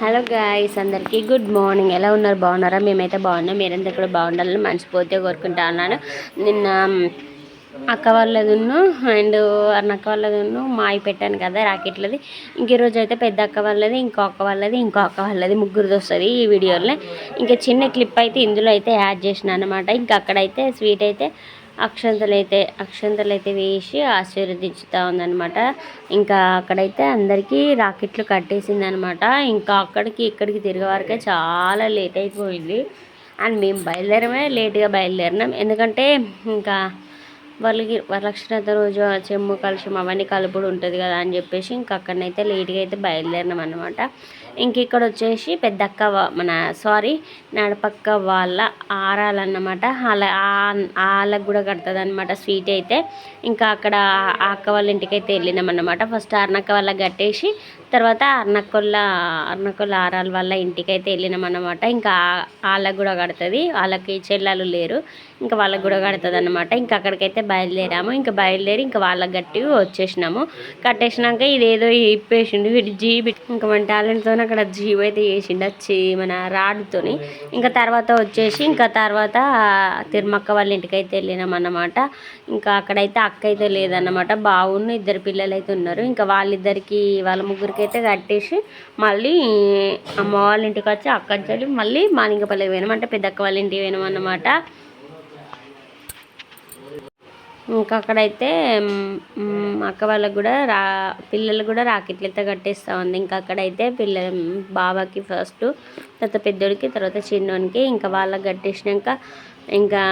Hello guys అందరికీ good morning. ఎలా ఉన్నారు? బాగున్నారా? మేమైతే బాగున్నాం. మీరంతా కూడా బాగుండాలని పోతే కోరుకుంటా ఉన్నాను. నిన్న అక్క వాళ్ళదున్ను అండ్ అన్నక్క వాళ్ళదున్ను మాయి పెట్టాను కదా రాకెట్లది. ఇంక ఈరోజు అయితే పెద్ద అక్క వాళ్ళది ఇంకో అక్క వాళ్ళది ఇంకో అక్క వాళ్ళది ముగ్గురిది వస్తుంది ఈ వీడియోలో. ఇంకా చిన్న క్లిప్ అయితే ఇందులో అయితే యాడ్ చేసిన అనమాట ఇంకా అక్కడైతే స్వీట్ అయితే అక్షంతలు అయితే అక్షంతలు అయితే వేసి ఆశీర్వదించుతా ఉందన్నమాట. ఇంకా అక్కడైతే అందరికీ రాకెట్లు కట్టేసింది అనమాట ఇంకా అక్కడికి ఇక్కడికి తిరిగే వరకే చాలా లేట్ అయిపోయింది. అండ్ మేము బయలుదేరమే లేట్గా బయలుదేరినాం. ఎందుకంటే ఇంకా వాళ్ళకి వరలక్ష్మీనాథ రోజు చెమ్ము కలుషం అవన్నీ కలుపుడు ఉంటుంది కదా అని చెప్పేసి ఇంక అక్కడనైతే లేట్గా అయితే బయలుదేరినాం అనమాట ఇంక ఇక్కడ వచ్చేసి పెద్దక్క మన సారీ నడపక్క వాళ్ళ ఆరాలన్నమాట. అలా ఆ- కూడా కడుతుంది అనమాట స్వీట్ అయితే. ఇంకా అక్కడ అక్క వాళ్ళ ఇంటికైతే వెళ్ళినామన్నమాట. వెళ్ళినాం ఫస్ట్ అర్నక్క వాళ్ళ కట్టేసి తర్వాత అర్నకొల్ల అర్నకొల్ల ఆరాల వాళ్ళ ఇంటికైతే వెళ్ళినామన్నమాట. వెళ్ళినాం ఇంకా ఆ- కూడా కడుతుంది. వాళ్ళకి చెల్లెలు లేరు. ఇంకా వాళ్ళకి కూడా కడుతుంది అనమాట ఇంకా అక్కడికైతే బయలుదేరాము. ఇంకా బయలుదేరి ఇంకా వాళ్ళకి గట్టి వచ్చేసినాము. కట్టేసినాక ఇదేదో ఇప్పేసిండు. వీటి జీబి ఇంకా మన టాలెంట్తో అక్కడ జీబ్ అయితే చేసిండు వచ్చి మన రాడ్తోని. ఇంకా తర్వాత వచ్చేసి ఇంకా తర్వాత తిరుమక్క వాళ్ళ ఇంటికైతే వెళ్ళినాం అన్నమాట ఇంకా అక్కడైతే అక్క అయితే లేదన్నమాట. బావున్న ఇద్దరు పిల్లలు అయితే ఉన్నారు. ఇంకా వాళ్ళిద్దరికి వాళ్ళ ముగ్గురికి అయితే కట్టేసి మళ్ళీ అమ్మ వాళ్ళ ఇంటికి వచ్చి అక్క చెల్లి మళ్ళీ మాలింగపల్లికి పోయినాం. అంటే పెద్దక్క వాళ్ళ ఇంటికి పోయినాం అన్నమాట ఇంకా అక్కడైతే అక్క వాళ్ళకు కూడా రా పిల్లలు కూడా రాకెట్లతో కట్టేస్తూ ఉంది. ఇంకా అక్కడైతే పిల్ల బాబాకి ఫస్ట్ తర్వాత పెద్దోడికి తర్వాత చిన్నోనికి ఇంకా వాళ్ళకి కట్టేసినాక ఇంకా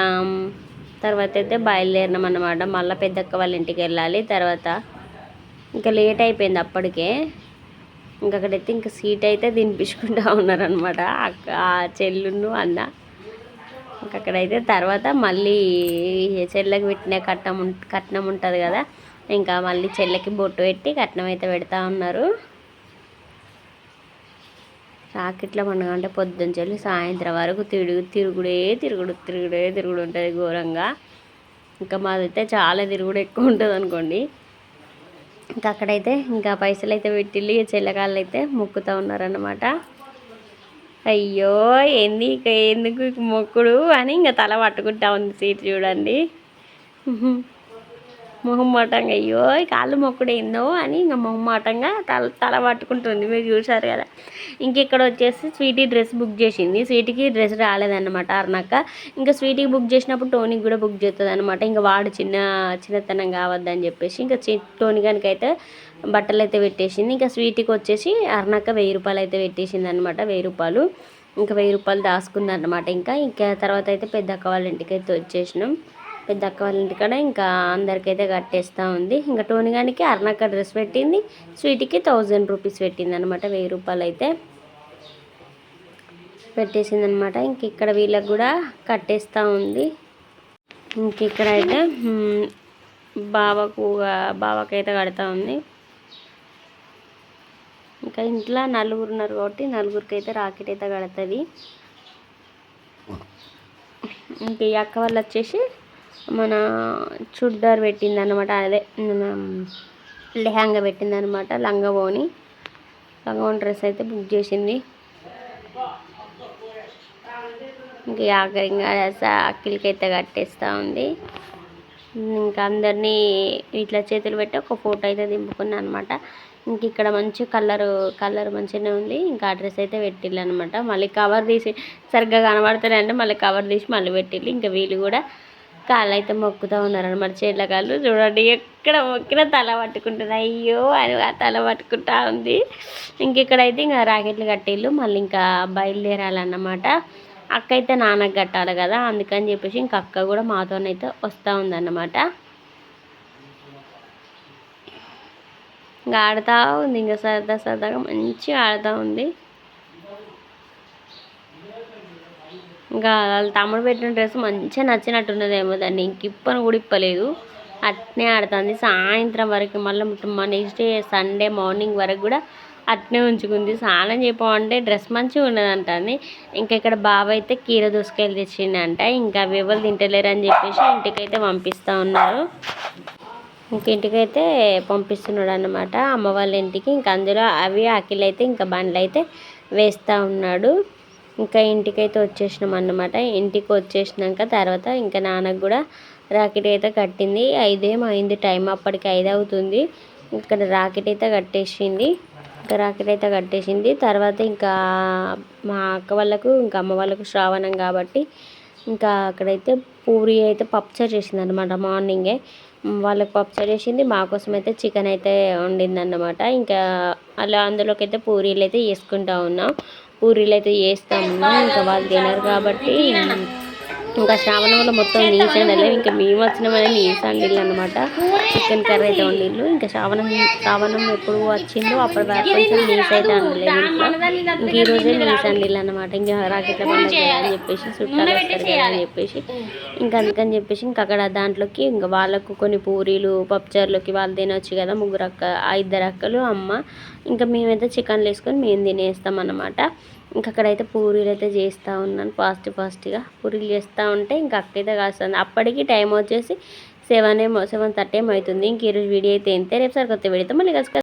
తర్వాత అయితే బయలుదేరినాం అన్నమాట. మళ్ళీ పెద్దక్క వాళ్ళ ఇంటికి వెళ్ళాలి. తర్వాత ఇంకా లేట్ అయిపోయింది అప్పటికే. ఇంకా అక్కడైతే ఇంకా సీట్ అయితే తినిపించుకుంటా ఉన్నారనమాట అక్క ఆ చెల్లును అన్న. అక్కడైతే తర్వాత మళ్ళీ చెల్లెకి పెట్టిన కట్నం కట్నం ఉంటుంది కదా ఇంకా మళ్ళీ చెల్లెకి బొట్టు పెట్టి కట్నం అయితే పెడతా ఉన్నారు. రాకెట్ల పండుగ అంటే పొద్దున్న చెల్లి సాయంత్రం వరకు తిరుగు తిరుగుడే తిరుగుడు తిరుగుడే తిరుగుడు ఉంటుంది ఘోరంగా. ఇంకా మాదైతే చాలా తిరుగుడు ఎక్కువ ఉంటుంది అనుకోండి. ఇంకా అక్కడైతే ఇంకా పైసలు అయితే పెట్టిల్లి చెల్లకాళ్ళు అయితే మొక్కుతూ ఉన్నారన్నమాట. అయ్యో ఏంది ఇక? ఎందుకు మొక్కుడు అని ఇంకా తల పట్టుకుంటా ఉంది సీట్ చూడండి. మొహమాటంగా అయ్యో కాళ్ళు మొక్కుడు ఏందో అని ఇంకా మొహమాటంగా తల తల పట్టుకుంటుంది. మీరు చూసారు కదా. ఇంకెక్కడ వచ్చేసి స్వీటీ డ్రెస్ బుక్ చేసింది. స్వీటీకి డ్రెస్ రాలేదన్నమాట అర్నాక ఇంకా స్వీటీకి బుక్ చేసినప్పుడు టోనీకి కూడా బుక్ చేస్తుంది అనమాట ఇంకా వాడు చిన్న చిన్నతనం కావద్దని చెప్పేసి ఇంకా చి టోనీ కనుకైతే బట్టలు అయితే పెట్టేసింది. ఇంకా స్వీటీకి వచ్చేసి అర్నాక వెయ్యి రూపాయలు అయితే పెట్టేసింది అనమాట వెయ్యి రూపాయలు. ఇంకా వెయ్యి రూపాయలు దాచుకుంది అనమాట ఇంకా ఇంకా తర్వాత అయితే పెద్ద అక్క వాళ్ళ ఇంటికి అయితే వచ్చేసినాం. పెద్ద అక్క వాళ్ళ ఇంటికాడ ఇంకా అందరికైతే కట్టేస్తూ ఉంది. ఇంకా టోని గానికి అర్ణక్క డ్రెస్ పెట్టింది. స్వీట్కి థౌజండ్ రూపీస్ పెట్టింది అనమాట వెయ్యి రూపాయలు అయితే పెట్టేసింది అనమాట ఇంక ఇక్కడ వీళ్ళకి కూడా కట్టేస్తూ ఉంది. ఇంక ఇక్కడ అయితే బావకు బావకైతే కడతా ఉంది. ఇంకా ఇంట్లో నలుగురు ఉన్నారు కాబట్టి నలుగురికి అయితే రాకెట్ అయితే కడుతుంది. ఇంక ఈ అక్క వాళ్ళు వచ్చేసి మన చుడ్డార్ పెట్టింది అనమాట అదే మన లెహంగా పెట్టింది అనమాట లంగవోని. లంగవోని డ్రెస్ అయితే బుక్ చేసింది. ఇంక ఈ ఇంకా అక్కిలికి అయితే కట్టేస్తూ ఉంది. ఇంకా అందరినీ ఇట్లా చేతులు పెట్టి ఒక ఫోటో అయితే దింపుకున్నా అనమాట ఇంక ఇక్కడ మంచి కలర్ కలర్ మంచిగానే ఉంది. ఇంకా ఆ డ్రెస్ అయితే పెట్టిల్లు అనమాట మళ్ళీ కవర్ తీసి సరిగ్గా కనబడతారంటే అంటే మళ్ళీ కవర్ తీసి మళ్ళీ పెట్టిల్లు. ఇంకా వీళ్ళు కూడా కాళ్ళు అయితే మొక్కుతూ ఉన్నారనమాట చేతుల కాళ్ళు చూడండి ఎక్కడ మొక్కిన తల పట్టుకుంటుంది. అయ్యో అని ఆ తల పట్టుకుంటా ఉంది. ఇంకెక్కడైతే ఇంకా రాకెట్లు కట్టేళ్ళు మళ్ళీ ఇంకా బయలుదేరాలన్నమాట. అక్క అయితే నాన్నకు కట్టాలి కదా అందుకని చెప్పేసి ఇంక అక్క కూడా మాతోనైతే వస్తూ ఉందన్నమాట. ఇంకా ఆడుతూ ఉంది ఇంకా సరదా సరదాగా మంచిగా ఆడుతూ ఉంది. ఇంకా వాళ్ళ తమ్ముడు పెట్టిన డ్రెస్ మంచిగా నచ్చినట్టున్నదేమో దాన్ని. ఇంకిప్పని కూడా ఇప్పలేదు. అట్నే ఆడుతుంది. సాయంత్రం వరకు మళ్ళీ నెక్స్ట్ డే సండే మార్నింగ్ వరకు కూడా అట్నే ఉంచుకుంది. స్నానం చెప్పమంటే డ్రెస్ మంచిగా ఉన్నదంటుంది. ఇంకా ఇక్కడ బాబు అయితే కీర దోసకాయలు తెచ్చిండంట. ఇంకా అవి ఎవరు తింటలేరు అని చెప్పేసి ఇంటికైతే పంపిస్తూ ఉన్నారు. ఇంక ఇంటికైతే పంపిస్తున్నాడు అన్నమాట అమ్మ వాళ్ళ ఇంటికి. ఇంకా అందులో అవి అఖిల్ అయితే ఇంకా బండ్లు అయితే వేస్తూ ఉన్నాడు. ఇంకా ఇంటికైతే వచ్చేసినాం అన్నమాట. ఇంటికి వచ్చేసినాక తర్వాత ఇంకా నాన్నకు కూడా రాకెట్ అయితే కట్టింది. ఐదేం అయింది టైం అప్పటికి ఐదు అవుతుంది. ఇక్కడ రాకెట్ అయితే కట్టేసింది. ఇంకా రాకెట్ అయితే కట్టేసింది. తర్వాత ఇంకా మా అక్క వాళ్ళకు ఇంకా అమ్మ వాళ్ళకు శ్రావణం కాబట్టి ఇంకా అక్కడైతే పూరి అయితే పప్చర్ చేసింది అనమాట మార్నింగే. వాళ్ళకి పప్చర్ చేసింది. మా కోసం అయితే చికెన్ అయితే వండింది అనమాట ఇంకా అలా అందులోకి అయితే పూరీలు అయితే వేసుకుంటా ఉన్నాం. పూరీలు అయితే చేస్తా ఉన్నాం ఇంకా వాళ్ళు తినరు కాబట్టి ఇంకా శ్రావణంలో మొత్తం నీస్ అండి ఇంకా మేము వచ్చినామని నీస్ అండిల్లు అనమాట చికెన్ కర్రీ అయితే వండిల్లు ఇంకా శ్రావణం శ్రావణం ఎప్పుడు వచ్చిందో అప్పటి వరకు కొంచెం నీస్ అయితే అండలేదు ఇంట్లో. ఇంక ఈ రోజే నీస్ అనమాట ఇంకా రాకెట్ల పండుగ అని చెప్పేసి చుట్టాలు వస్తారు కదా అని చెప్పేసి ఇంకా అందుకని చెప్పేసి ఇంకా అక్కడ దాంట్లోకి ఇంకా వాళ్ళకు కొన్ని పూరీలు పప్పుచారులోకి వాళ్ళు తినొచ్చు కదా ముగ్గురు అక్క ఇద్దరు అక్కలు అమ్మ. ఇంకా మేమైతే చికెన్లు వేసుకొని మేము తినేస్తాం అనమాట ఇంకా అక్కడైతే పూరీలు అయితే చేస్తూ ఉన్నాను ఫాస్ట్ ఫాస్ట్గా. పూరీలు చేస్తూ ఉంటే ఇంకా అక్కడైతే కాస్తుంది అప్పటికి టైం వచ్చేసి సెవెన్ ఏమో సెవెన్ థర్టీ ఏమో అవుతుంది. ఇంక ఈరోజు వీడియో అయితే ఇంతే. రేపు సార్ కొత్త వీడియోతో మళ్ళీ కలుసుకుందాం.